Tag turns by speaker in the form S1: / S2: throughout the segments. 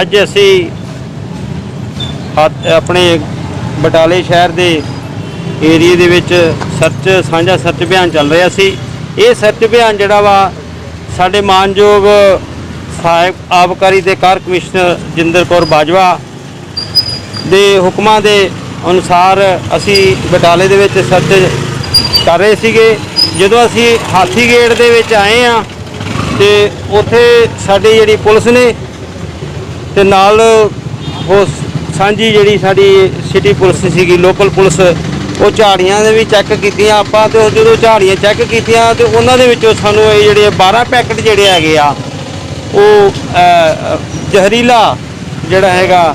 S1: ਅੱਜ ਅਸੀਂ ਹੱਥ- ਆਪਣੇ ਬਟਾਲੇ ਸ਼ਹਿਰ ਦੇ ਏਰੀਏ ਦੇ ਵਿੱਚ ਸਰਚ ਸਾਂਝਾ ਸਰਚ ਅਭਿਆਨ ਚੱਲ ਰਿਹਾ ਸੀ। ਇਹ ਸਰਚ ਅਭਿਆਨ ਜਿਹੜਾ ਵਾ, ਸਾਡੇ ਮਾਨਯੋਗ ਸਹਾਇਕ ਆਬਕਾਰੀ ਦੇ ਕਾਰ ਕਮਿਸ਼ਨਰ ਜਿੰਦਰ ਕੌਰ ਬਾਜਵਾ ਦੇ ਹੁਕਮਾਂ ਦੇ ਅਨੁਸਾਰ ਅਸੀਂ ਬਟਾਲੇ ਦੇ ਵਿੱਚ ਸਰਚ ਕਰ ਰਹੇ ਸੀਗੇ। ਜਦੋਂ ਅਸੀਂ ਹਾਥੀ ਗੇਟ ਦੇ ਵਿੱਚ ਆਏ ਆ ਤੇ ਉੱਥੇ ਸਾਡੀ ਜਿਹੜੀ ਪੁਲਿਸ ਨੇ ਤੇ ਨਾਲ ਉਹ ਸਾਂਝੀ ਜਿਹੜੀ ਸਾਡੀ ਸਿਟੀ ਪੁਲਿਸ ਸੀਗੀ, ਲੋਕਲ ਪੁਲਿਸ, ਉਹ ਝਾੜੀਆਂ ਦੇ ਵੀ ਚੈੱਕ ਕੀਤੀਆਂ ਆਪਾਂ ਤੇ ਉਹ ਜਦੋਂ ਝਾੜੀਆਂ ਚੈੱਕ ਕੀਤੀਆਂ ਤੇ ਉਹਨਾਂ ਦੇ ਵਿੱਚੋਂ ਸਾਨੂੰ ਇਹ ਜਿਹੜੇ 12 ਪੈਕਟ ਜਿਹੜੇ ਹੈਗੇ ਆ, ਉਹ ਜ਼ਹਿਰੀਲਾ ਜਿਹੜਾ ਹੈਗਾ,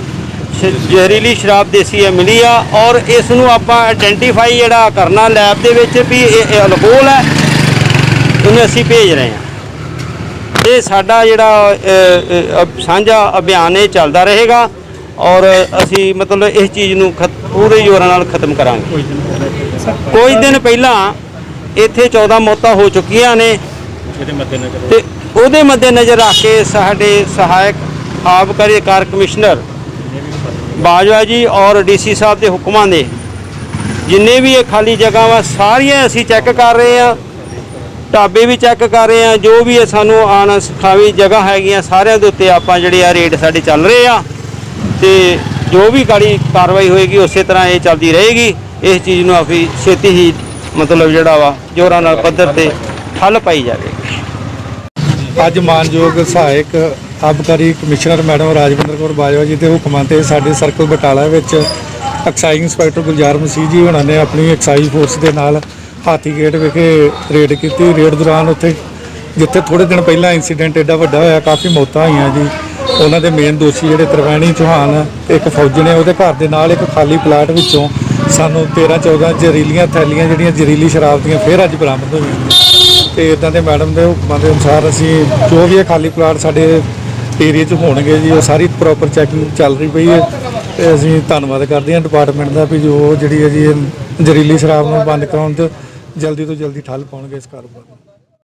S1: ਸ਼- ਜ਼ਹਿਰੀਲੀ ਸ਼ਰਾਬ ਦੇਸੀ ਹੈ ਮਿਲੀ ਆ ਔਰ ਇਸ ਨੂੰ ਆਪਾਂ ਆਇਡੈਂਟੀਫਾਈ ਜਿਹੜਾ ਕਰਨਾ ਲੈਬ ਦੇ ਵਿੱਚ ਵੀ ਇਹ ਇਹ ਅਲਕੋਹਲ ਹੈ, ਉਹਨੂੰ ਅਸੀਂ ਭੇਜ ਰਹੇ ਹਾਂ। ਇਹ ਸਾਡਾ ਜਿਹੜਾ ਸਾਂਝਾ ਅਭਿਆਨ ਇਹ ਚੱਲਦਾ ਰਹੇਗਾ ਔਰ ਅਸੀਂ ਮਤਲਬ ਇਸ ਚੀਜ਼ ਨੂੰ ਪੂਰੇ ਜ਼ੋਰਾਂ ਨਾਲ ਖਤਮ ਕਰਾਂਗੇ। ਕੁਝ ਦਿਨ ਪਹਿਲਾਂ ਇੱਥੇ 14 ਮੌਤਾਂ ਹੋ ਚੁੱਕੀਆਂ ਨੇ। ਤੇ ਉਹਦੇ ਮੱਦੇ ਨਜ਼ਰ ਰੱਖ ਕੇ ਸਾਡੇ ਸਹਾਇਕ ਆਬਕਾਰੀ ਕਾਰ ਕਮਿਸ਼ਨਰ ਬਾਜਵਾ ਜੀ ਔਰ ਡੀਸੀ ਸਾਹਿਬ ਦੇ ਹੁਕਮਾਂ ਦੇ ਜਿੰਨੇ ਵੀ ਇਹ ਖਾਲੀ ਜਗ੍ਹਾ ਵਾ ਸਾਰੀਆਂ ਅਸੀਂ ਚੈੱਕ ਕਰ ਰਹੇ ਆ ਢਾਬੇ ਵੀ ਚੈੱਕ ਕਰ ਰਹੇ ਆ ਜੋ ਵੀ ਸਾਨੂੰ ਆਣ ਸਿਖਾਵੀ ਜਗ੍ਹਾ ਹੈਗੀਆਂ ਸਾਰਿਆਂ ਦੇ ਉੱਤੇ ਆਪਾਂ ਜਿਹੜੇ ਆ ਰੇਟ ਸਾਡੇ ਚੱਲ ਰਹੇ ਆ। ਤੇ ਜੋ ਵੀ ਕਾੜੀ ਕਾਰਵਾਈ ਹੋਏਗੀ, ਉਸੇ ਤਰ੍ਹਾਂ ਇਹ ਚੱਲਦੀ ਰਹੇਗੀ। ਇਸ ਚੀਜ਼ ਨੂੰ ਅਸੀਂ ਛੇਤੀ ਹੀ ਮਤਲਬ ਜਿਹੜਾ ਵਾ, ਜੋਰਾਂ ਨਾਲ ਪੱਧਰ ਤੇ ਠੱਲ ਪਾਈ ਜਾਵੇਗੀ
S2: ਅੱਜ ਮਾਨਯੋਗ ਸਹਾਇਕ ਆਬਕਾਰੀ ਕਮਿਸ਼ਨਰ ਮੈਡਮ ਰਾਜਵਿੰਦਰ ਕੌਰ ਬਾਜਵਾ ਜੀ ਦੇ ਹੁਕਮਾਂ ਤੇ ਸਾਡੇ ਸਰਕਲ ਬਟਾਲਾ ਵਿੱਚ ਐਕਸਾਈਜ਼ ਇੰਸਪੈਕਟਰ ਗੁਲਜ਼ਾਰ ਮਸੀਹ ਜੀ ਉਹਨਾਂ ਨੇ ਆਪਣੀ ਐਕਸਾਈਜ਼ ਫੋਰਸ ਦੇ ਨਾਲ ਹਾਥੀ ਗੇਟ ਵਿਖੇ ਰੇਡ ਕੀਤੀ। ਰੇਡ ਦੌਰਾਨ ਉੱਥੇ, ਜਿੱਥੇ ਥੋੜੇ ਦਿਨ ਪਹਿਲਾਂ ਇੰਸੀਡੈਂਟ ਐਡਾ ਵੱਡਾ ਹੋਇਆ, ਕਾਫੀ ਮੌਤਾਂ ਹੋਈਆਂ ਜੀ। ਉਹਨਾਂ ਦੇ ਮੇਨ ਦੋਸ਼ੀ ਜਿਹੜੇ ਤਰਵੈਣੀ ਚੌਹਾਨ, ਇੱਕ ਫੌਜੀ ਨੇ ਉਹਦੇ ਘਰ ਦੇ ਨਾਲ ਇੱਕ ਖਾਲੀ ਪਲਾਟ ਵਿੱਚੋਂ ਸਾਨੂੰ 13 14 ਜ਼ਹਿਰੀਲੀਆਂ ਥੈਲੀਆਂ ਜਿਹੜੀਆਂ ਜ਼ਹਿਰੀਲੀ ਸ਼ਰਾਬ ਦੀਆਂ ਫਿਰ ਅੱਜ ਬਰਾਮਦ ਹੋਈਆਂ ਨੇ। ਤੇ ਇਦਾਂ ਦੇ ਮੈਡਮ ਦੇ ਹੁਕਮਾਂ ਦੇ ਅਨੁਸਾਰ ਅਸੀਂ ਜੋ ਵੀ ਇਹ ਖਾਲੀ ਪਲਾਟ ਸਾਡੇ ਏਰੀਆ 'ਚ ਹੋਣਗੇ ਜੀ, ਉਹ ਸਾਰੀ ਪ੍ਰੋਪਰ ਚੈਕਿੰਗ ਚੱਲ ਰਹੀ ਪਈ ਹੈ। ਤੇ ਅਸੀਂ ਧੰਨਵਾਦ ਕਰਦੇ ਹਾਂ ਡਿਪਾਰਟਮੈਂਟ ਦਾ ਵੀ ਜੋ ਜਿਹੜੀ ਹੈ ਜੀ ਜ਼ਹਿਰੀਲੀ ਸ਼ਰਾਬ ਨੂੰ ਬੰਦ ਕਰਾਉਣ 'ਚ ਜਲਦੀ ਤੋਂ ਜਲਦੀ ਠੱਲ ਪਾਉਣਗੇ ਇਸ ਕਾਰੋਬਾਰ ਨੂੰ।